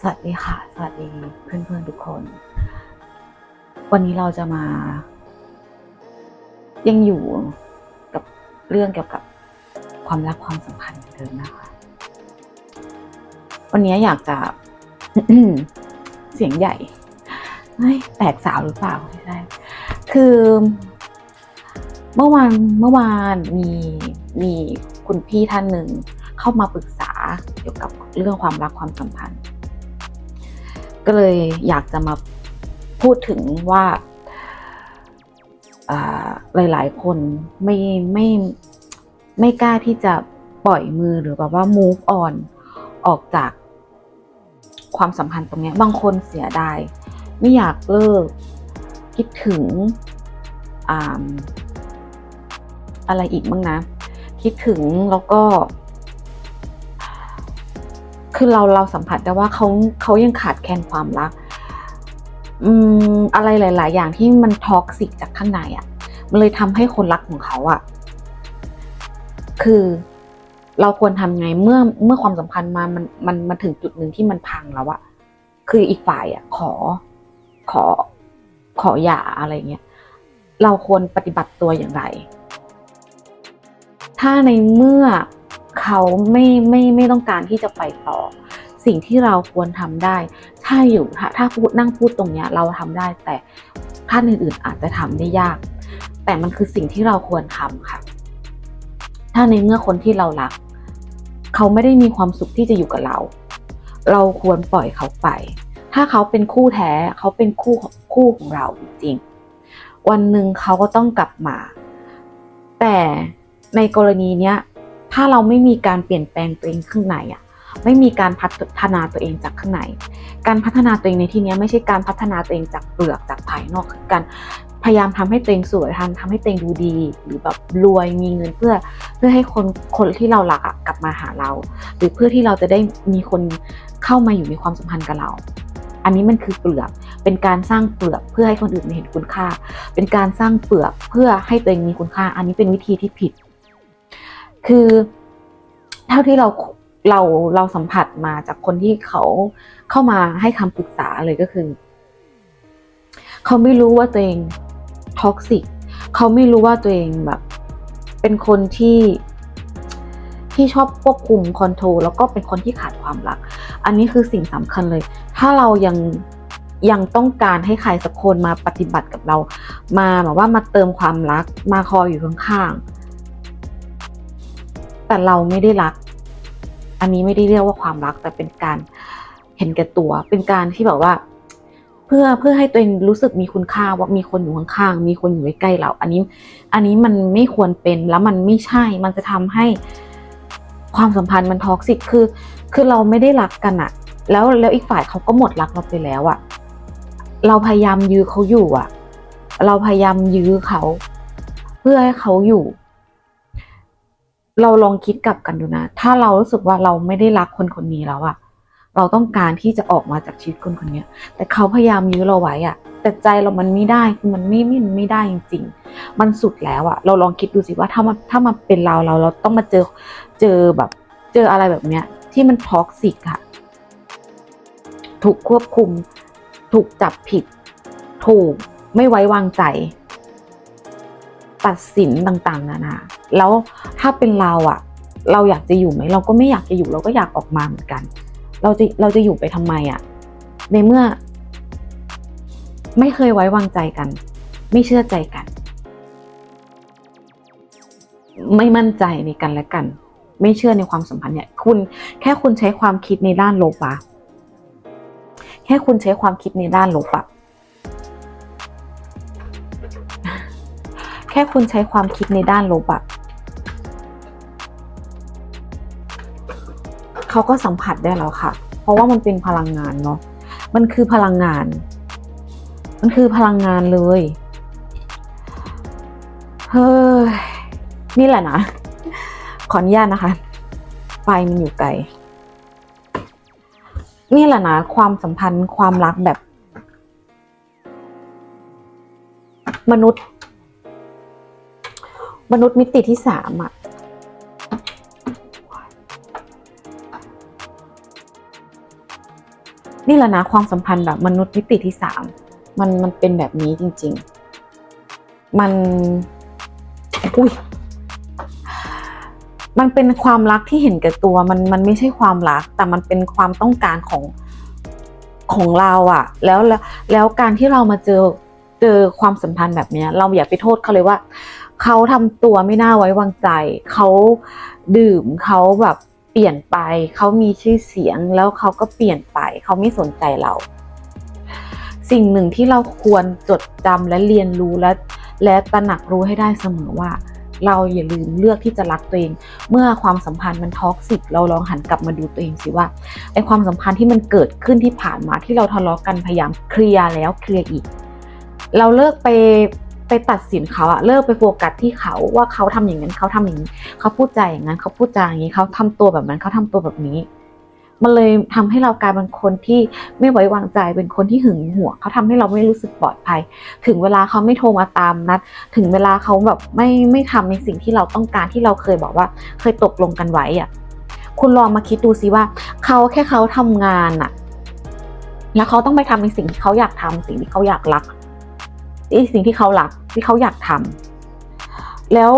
สวัสดีค่ะ สวัสดีเพื่อนๆทุกคน วันนี้เราจะมา ยังอยู่กับเรื่องเกี่ยวกับความรักความสัมพันธ์เดิมนะคะ วันนี้อยากจะ เสียงใหญ่แตกสาวหรือเปล่าไม่ใช่คือ เมื่อวานเมื่อวานมีมีคุณพี่ท่านหนึ่งเข้ามาปรึกษาเกี่ยวกับเรื่องความรักความสัมพันธ์ ก็เลยอยากจะมาพูดถึงว่าหลายๆ คนไม่ไม่ไม่กล้าที่จะปล่อยมือหรือแบบว่า move on ออกจากความสัมพันธ์ตรงนี้บางคนเสียดาย ไม่อยากเลิก คิดถึงออะไรอีกบ้างนะ คิดถึงแล้วก็ คือเราเราสัมผัสได้ว่าเขาเขายังขาดแคลนความรัก อืมอะไรหลาย ๆ อย่างที่มันท็อกซิกจากข้างในอะ่ะ มันเลยทำให้คนรักของเขาอะ่ะ คือเราควรทำไงเมื่อเมื่อความสัมพันธ์มามันมันมาถึงจุดหนึ่งที่มันพังแล้วอะคืออีกฝ่ายอะขอขอขอหย่าอะไรเงี้ยเราควรปฏิบัติตัวอย่างไร ถ้าในเมื่อ เขาไม่ไม่ไม่ต้องการที่จะไปต่อ สิ่งที่เราควรทำได้ถ้าอยู่ถ้าถ้าพูดนั่งพูดตรงเนี้ยเราทำได้แต่ท่านอื่นๆอาจจะทำได้ยาก แต่มันคือสิ่งที่เราควรทำค่ะ ถ้าในเมื่อคนที่เรารัก เขาไม่ได้มีความสุขที่จะอยู่กับเรา เราควรปล่อยเขาไป ถ้าเขาเป็นคู่แท้เขาเป็นคู่คู่ของเราจริงวันหนึ่งเขาก็ต้องกลับมา แต่ในกรณีเนี้ย ถ้าเราไม่มีการเปลี่ยนแปลงตัวเองข้างในอะไม่มีการพัฒนาตัวเองจากข้างใน การพัฒนาตัวเองในที่นี้ไม่ใช่การพัฒนาตัวเองจากเปลือกจากภายนอกคือการพยายามทำให้ตัวเองสวยทำทำให้ตัวเองดูดี หรือแบบรวยมีเงินเพื่อเพื่อให้คนคนที่เรารักอะกลับมาหาเรา หรือเพื่อที่เราจะได้มีคนเข้ามาอยู่ในความสัมพันธ์กับเรา อันนี้มันคือเปลือก เป็นการสร้างเปลือกเพื่อให้คนอื่นเห็นคุณค่า เป็นการสร้างเปลือกเพื่อให้ตัวเองมีคุณค่า อันนี้เป็นวิธีที่ผิด คือเท่าที่เราเราเราสัมผัสมาจากคนที่เขาเข้ามาให้คำปรึกษาเลยก็คือ เขาไม่รู้ว่าตัวเองท็อกซิกเขาไม่รู้ว่าตัวเองแบบ เป็นคนที่ที่ชอบควบคุมคอนโทรลแล้วก็เป็นคนที่ขาดความรัก อันนี้คือสิ่งสำคัญเลย ถ้าเรายังยังต้องการให้ใครสักคนมาปฏิบัติกับเรา มาแบบว่ามาเติมความรัก มาคอยอยู่ข้างๆ แต่เราไม่ได้รัก อันนี้ไม่ได้เรียกว่าความรัก แต่เป็นการเห็นแก่ตัว เป็นการที่แบบว่า เพื่อเพื่อให้ตัวเองรู้สึกมีคุณค่าว่ามีคนอยู่ข้างๆ มีคนอยู่ใกล้เรา อันนี้ อันนี้มันไม่ควรเป็นแล้วมันไม่ใช่ มันจะทำให้ความสัมพันธ์มันท็อกซิกคือ คือเราไม่ได้รักกันอะแล้วแล้วอีกฝ่ายเขาก็หมดรักเราไปแล้วอะเราพยายามยื้อเขาอยู่อะเราพยายามยื้อเขา เพื่อให้เขาอยู่ เราลองคิดกลับกันดูนะ ถ้าเรารู้สึกว่าเราไม่ได้รักคนคนนี้แล้วอะเราต้องการที่จะออกมาจากชีวิตคนคนนี้แต่เขาพยายามยื้อเราไว้อะแต่ใจเรามันไม่ได้มันไม่ไม่ไม่ได้จริง ๆ มันสุดแล้วอะเราลองคิดดูสิว่าถ้ามันถ้ามันเป็นเราเราเราต้องมาเจอเจอแบบเจออะไรแบบเนี้ย ที่มันท็อกซิกอะถูกควบคุม ถูกจับผิด ถูกไม่ไว้วางใจ ตัดสินต่างๆ นานา แล้วถ้าเป็นเราอะเราอยากจะอยู่ไหมเราก็ไม่อยากจะอยู่เราก็อยากออกมาเหมือนกัน เราจะเราจะอยู่ไปทำไมอะในเมื่อ ไม่เคยไว้วางใจกัน ไม่เชื่อใจกัน ไม่มั่นใจในกันและกัน ไม่เชื่อในความสัมพันธ์เนี่ย คุณแค่คุณใช้ความคิดในด้านลบอะแค่คุณใช้ความคิดในด้านลบอะแค่คุณใช้ความคิดในด้านลบอะ เขาก็สัมผัสได้แล้วค่ะ เพราะว่ามันเป็นพลังงานเนาะมันคือพลังงาน มันคือพลังงานเลยเฮ้ยนี่แหละนะขออนุญาตนะคะไฟมันอยู่ไกลนี่แหละนะความสัมพันธ์ความรักแบบ มนุษย์ มนุษย์มิติที่สามอะ นี่แหละนะความสัมพันธ์แบบมนุษย์มิติที่สามมันมันเป็นแบบนี้จริง ๆ มันอุ้ยมันเป็นความรักที่เห็นแก่ตัวมันมันไม่ใช่ความรัก แต่มันเป็นความต้องการของของเราอะแล้วแล้วแล้วการที่เรามาเจอเจอความสัมพันธ์แบบเนี้ยเราอย่าไปโทษเขาเลยว่า เขาทำตัวไม่น่าไว้วางใจ เขาดื่มเขาแบบ เปลี่ยนไป เขามีชื่อเสียงแล้วเขาก็เปลี่ยนไป เขาไม่สนใจเรา สิ่งหนึ่งที่เราควรจดจำและเรียนรู้และ และตระหนักรู้ให้ได้เสมอว่า เราอย่าลืมเลือกที่จะรักตัวเอง เมื่อความสัมพันธ์มันท็อกซิกเราลองหันกลับมาดูตัวเองสิว่าไอความสัมพันธ์ที่มันเกิดขึ้นที่ผ่านมาที่เราทะเลาะกันพยายามเคลียร์แล้วเคลียร์อีก เราเลิกไป ตัดสินเขาอะเลิกไปโฟกัสที่เขาว่าเขาทำอย่างนั้นเขาทำอย่างนี้เขาพูดใจอย่างนั้นเขาพูดจาอย่างนี้เขาทำตัวแบบนั้นเขาทำตัวแบบนี้ มันเลยทำให้เรากลายเป็นคนที่ไม่ไว้วางใจเป็นคนที่หึงหวงเขาทำให้เราไม่รู้สึกปลอดภัย ถึงเวลาเขาไม่โทรมาตามนัด ถึงเวลาเขาแบบไม่ไม่ทำในสิ่งที่เราต้องการที่เราเคยบอกว่า เคยตกลงกันไว้อะคุณลองมาคิดดูสิว่าเขาแค่เขาทำงานอะแล้วเขาต้องไปทำในสิ่งที่เขาอยากทำสิ่งที่เขาอยากรัก ไอสิ่งที่เขารักที่เขาอยากทำแล้ว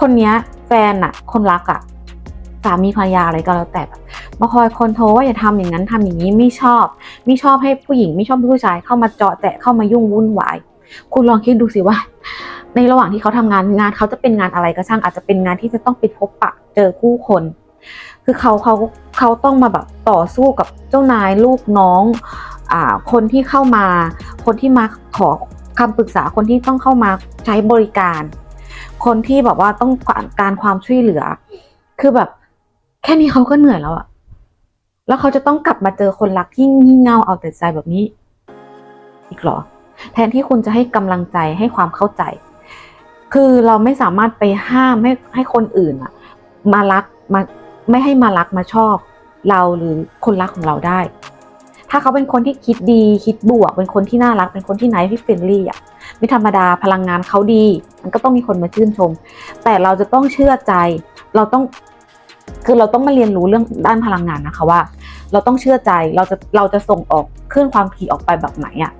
คนเนี้ยแฟนอะคนรักอะสามีภรรยาอะไรก็แล้วแต่แบบมาคอยคอนโทรว่าอย่าทำอย่างนั้นทำอย่างนี้ไม่ชอบ ไม่ชอบให้ผู้หญิงไม่ชอบให้ผู้ชายเข้ามาเจาะแตะเข้ามายุ่งวุ่นวาย คุณลองคิดดูสิว่า ในระหว่างที่เขาทำงานงานเขาจะเป็นงานอะไรก็ช่างอาจจะเป็นงานที่จะต้องไปพบปะเจอผู้คน คือเขาเขาเขาต้องมาแบบต่อสู้กับเจ้านายลูกน้อง คนที่เข้ามา คนที่มาขอคำปรึกษาคนที่ต้องเข้ามาใช้บริการ คนที่แบบว่าต้องการความช่วยเหลือ คือแบบ แค่นี้เขาก็เหนื่อยแล้วอะแล้วเขาจะต้องกลับมาเจอคนรักที่งี่เง่าเอาแต่ใจแบบนี้ อีกเหรอ แทนที่คุณจะให้กำลังใจให้ความเข้าใจ คือเราไม่สามารถไปห้ามให้ให้คนอื่นอะมารักมาไม่ให้มารักมาชอบ เราหรือคนรักของเราได้ ถ้าเขาเป็นคนที่คิดดีคิดบวก เป็นคนที่น่ารัก เป็นคนที่ไนท์ที่เฟรนลี่อะไม่ธรรมดาพลังงานเขาดี มันก็ต้องมีคนมาชื่นชม แต่เราจะต้องเชื่อใจ เราต้อง คือเราต้องมาเรียนรู้เรื่องด้านพลังงานนะคะว่า เราต้องเชื่อใจเราจะเราจะส่งออกเคลื่อนความถี่ออกไปแบบไหนอะ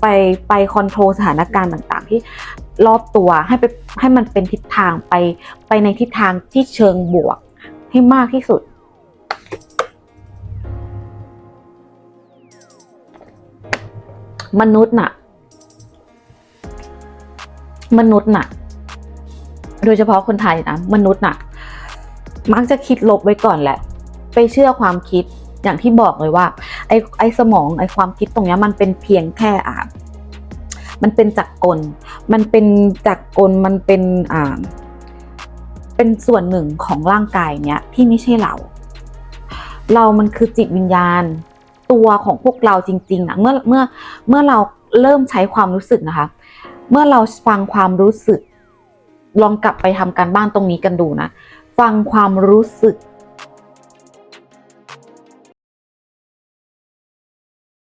ไปไปคอนโทรลสถานการณ์ต่าง ๆ ที่รอบตัวให้ไปให้มันเป็นทิศทางไปไปในทิศทางที่เชิงบวกให้มากที่สุด มนุษย์น่ะ มนุษย์น่ะ โดยเฉพาะคนไทยนะมนุษย์น่ะ มักจะคิดลบไว้ก่อนแหละ ไปเชื่อความคิดอย่างที่บอกเลยว่าไอ้ไอ้สมองไอ้ความคิดตรงนี้มันเป็นเพียงแค่อ่ามันเป็นจักรกล มันเป็นจักรกล มันเป็นอ่า เป็นส่วนหนึ่งของร่างกายเนี้ยที่ไม่ใช่เรา เรามันคือจิตวิญญาณ ตัวของพวกเราจริงๆนะเมื่อเมื่อเมื่อเราเริ่มใช้ความรู้สึกนะคะ เมื่อเราฟังความรู้สึก ลองกลับไปทำการบ้านตรงนี้กันดูนะ ฟังความรู้สึก